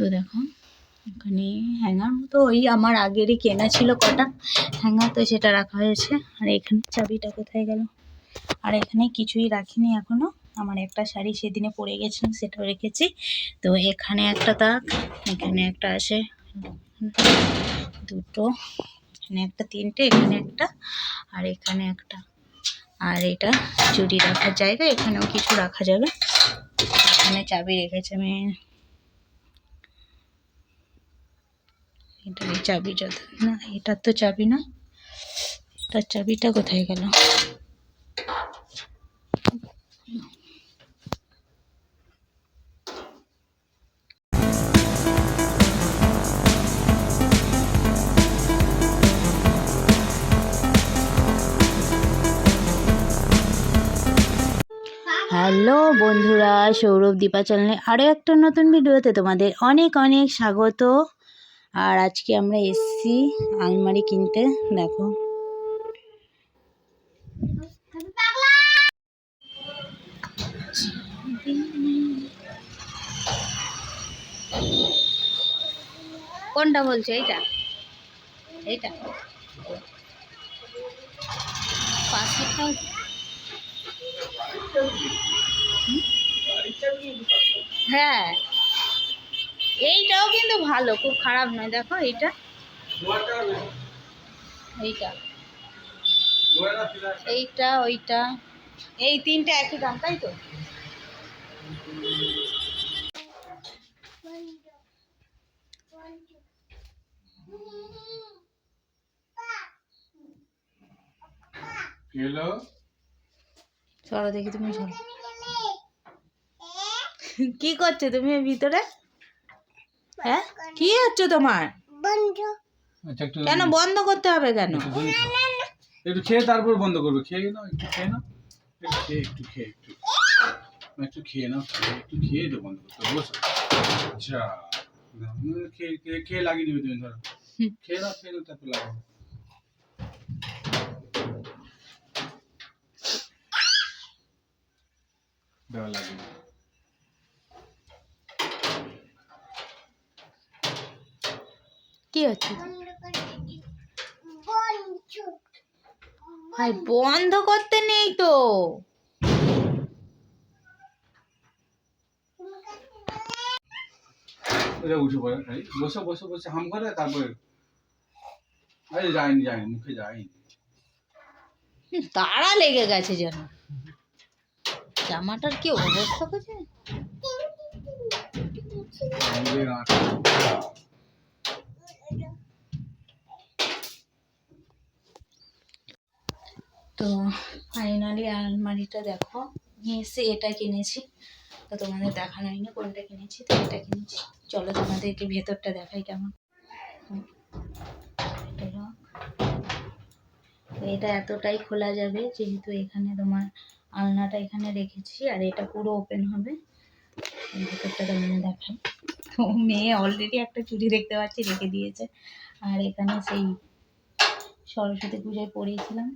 তো দেখো, এখানে হ্যাঙ্গার মতো, ওই আমার আগেরই কেনা ছিল কটা হ্যাঙ্গার তো সেটা রাখা হয়েছে। আর এখানে চাবিটা কোথায় গেল? আর এখানে কিছুই রাখিনি এখনও। আমার একটা শাড়ি সেদিনে পরে গেছিলাম সেটাও রেখেছি। তো এখানে একটা তাক এখানে একটা আছে দুটো, এখানে একটা তিনটে, এখানে একটা, আর এখানে একটা। আর এটা চুরি রাখার জায়গা, এখানেও কিছু রাখা যাবে। এখানে চাবি রেখেছে আমি এটার এই চাবি যত না এটার তো চাবি না। এটার চাবিটা কোথায় গেল? হ্যালো বন্ধুরা, সৌরভ দীপা চ্যানেলে আরও একটা নতুন ভিডিওতে তোমাদের অনেক অনেক স্বাগত। আর আজকে আমরা এসছি আলমারি কিনতে দেখো। কোনটা বলছো? এইটা? এইটা? হ্যাঁ। কিন্তু ভালো খুব খারাপ নয়। দেখো এইটা। এইটা। এইটা ওইটা। এই তিনটা একই দাম তাই তো? চলো দেখি তুমি চলো কি করছ তুমি ভিতরে? হ্যাঁ? কি হচ্ছে তোমার? আচ্ছা একটু কেন বন্ধ করতে হবে কেন? একটু খেয়ে তারপর বন্ধ করবে। খেয়ে নাও একটু খেয়ে নাও। একটু খেয়ে একটু খেয়ে একটু একটু খেয়ে নাও একটু খেয়ে তো বন্ধ করতে হবে আচ্ছা খেয়ে খেয়ে লাগিয়ে দিবে তুমি ধরো। খেয়ে নাও খেয়ে নাও তারপর লাগাবো দেওয়া লাগিয়ে কি হচ্ছে ভাই বন্ধ করতে নেই তো। উঠে পড়ে বসে বসে বসে হাম করে তারপরে। আরে যায়নি যায়নি মুখে যায়নি। হুম, তাড়া লেগে গেছে যেন। জামাটার কি অবস্থা করছে তো ফাইনালি আলমারিটা দেখো। এসে এটা কিনেছি। তো তোমাদের দেখানো হয়নি কোনটা কিনেছি, তো এটা কিনেছি। চলো তোমাদেরকে ভেতরটা দেখাই কেমন। এটা এতটাই খোলা যাবে যেহেতু এখানে তোমার আলনাটা এখানে রেখেছি, আর এটা পুরো ওপেন হবে। ভেতরটা তোমাদের দেখাই। তো মেয়ে অলরেডি একটা চুড়ি দেখতে পাচ্ছি, রেখে দিয়েছে। আর এখানে সেই সরস্বতী পুজোয় পরিয়েছিলাম।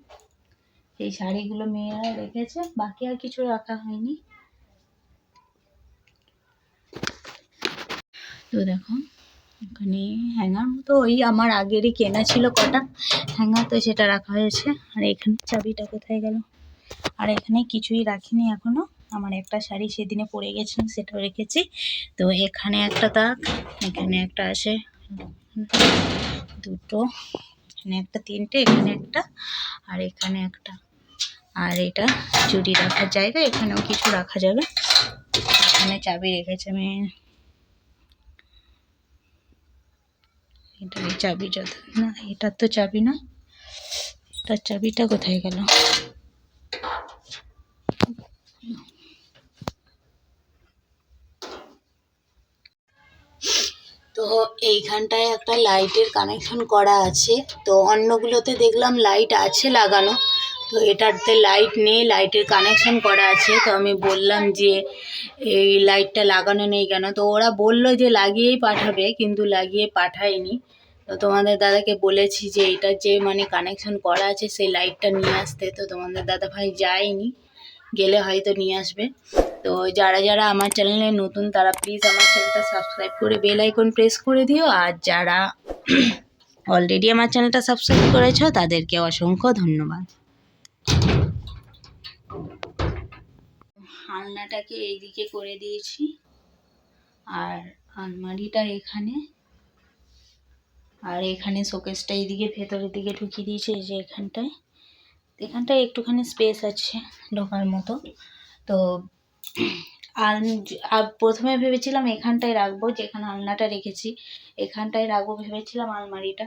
সেই শাড়িগুলো মেয়েরা রেখেছে, বাকি আর কিছু রাখা হয়নি। তো দেখো, ওখানে হ্যাঙ্গার মতো, ওই আমার আগেরই কেনা ছিল কটা হ্যাঙ্গার, তো সেটা রাখা হয়েছে। আর এখানে চাবিটা কোথায় গেল? আর এখানে কিছুই রাখিনি এখনও। আমার একটা শাড়ি সেদিনে পরে গেছিলাম, সেটাও রেখেছি। তো এখানে একটা তাক এখানে একটা আছে দুটো এখানে একটা তিনটে, এখানে একটা, আর এখানে একটা। আর এটা চুরি রাখার জায়গা, এখানেও কিছু রাখা যাবে। এখানে চাবি রেখেছে আমি এটা চাবি যত না, এটার তো চাবি না। এটার চাবিটা কোথায় গেল? তো এইখানটায় একটা লাইটের কানেকশন করা আছে। তো অন্যগুলোতে দেখলাম লাইট আছে লাগানো। তো এটাতে লাইট নেই, লাইটের কানেকশন করা আছে। তো আমি বললাম যে, এই লাইটটা লাগানো নেই কেন? তো ওরা বলল যে লাগিয়েই পাঠাবে, কিন্তু লাগিয়ে পাঠায়নি। তো তোমাদের দাদাকে বলেছি যে এটার যে মানে কানেকশন করা আছে, সেই লাইটটা নিয়ে আসতে। তো তোমাদের দাদা ভাই যায়নি, গেলে হয়তো নিয়ে আসবে। তো যারা যারা আমার চ্যানেলে নতুন, তারা প্লিজ আমার চ্যানেলটা সাবস্ক্রাইব করে বেল আইকন প্রেস করে দিও। আর যারা অলরেডি আমার চ্যানেলটা সাবস্ক্রাইব করেছ, তাদেরকে অসংখ্য ধন্যবাদ। আলনাটাকে এইদিকে করে দিয়েছি। আর আলমারিটা এখানে। আর এখানে শোকেসটা এইদিকে ভেতরের দিকে ঢুকিয়ে দিয়েছি, এই যে এখানটায়। এখানটায় একটুখানি স্পেস আছে ঢোকার মতো। তো আর প্রথমে ভেবেছিলাম এখানটায় রাখব, যেখানে আলনাটা রেখেছি। এখানটায় রাখব ভেবেছিলাম আলমারিটা।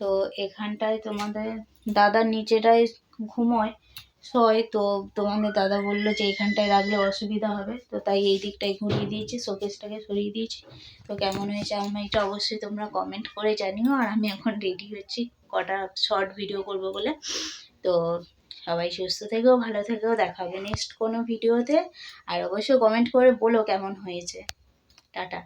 তো এখানটায় তোমাদের দাদার নিচেটায় ঘুমোয়, শোয়। তো তোমাদের দাদা বলল যে এখানটায় রাখলে অসুবিধা হবে। তো তাই এই দিকটায় ঘুরিয়ে দিয়েছি, শোকেসটাকে সরিয়ে দিয়েছি। তো কেমন হয়েছে আলমারিটা অবশ্যই তোমরা কমেন্ট করে জানিও। আর আমি এখন রেডি হচ্ছি কটা শর্ট ভিডিও করব বলে। তো সবাই সুস্থ থেকেও ভালো থেকেও দেখা হবে নেক্সট কোনো ভিডিওতে আর অবশ্যই কমেন্ট করে বলো কেমন হয়েছে। টাটা।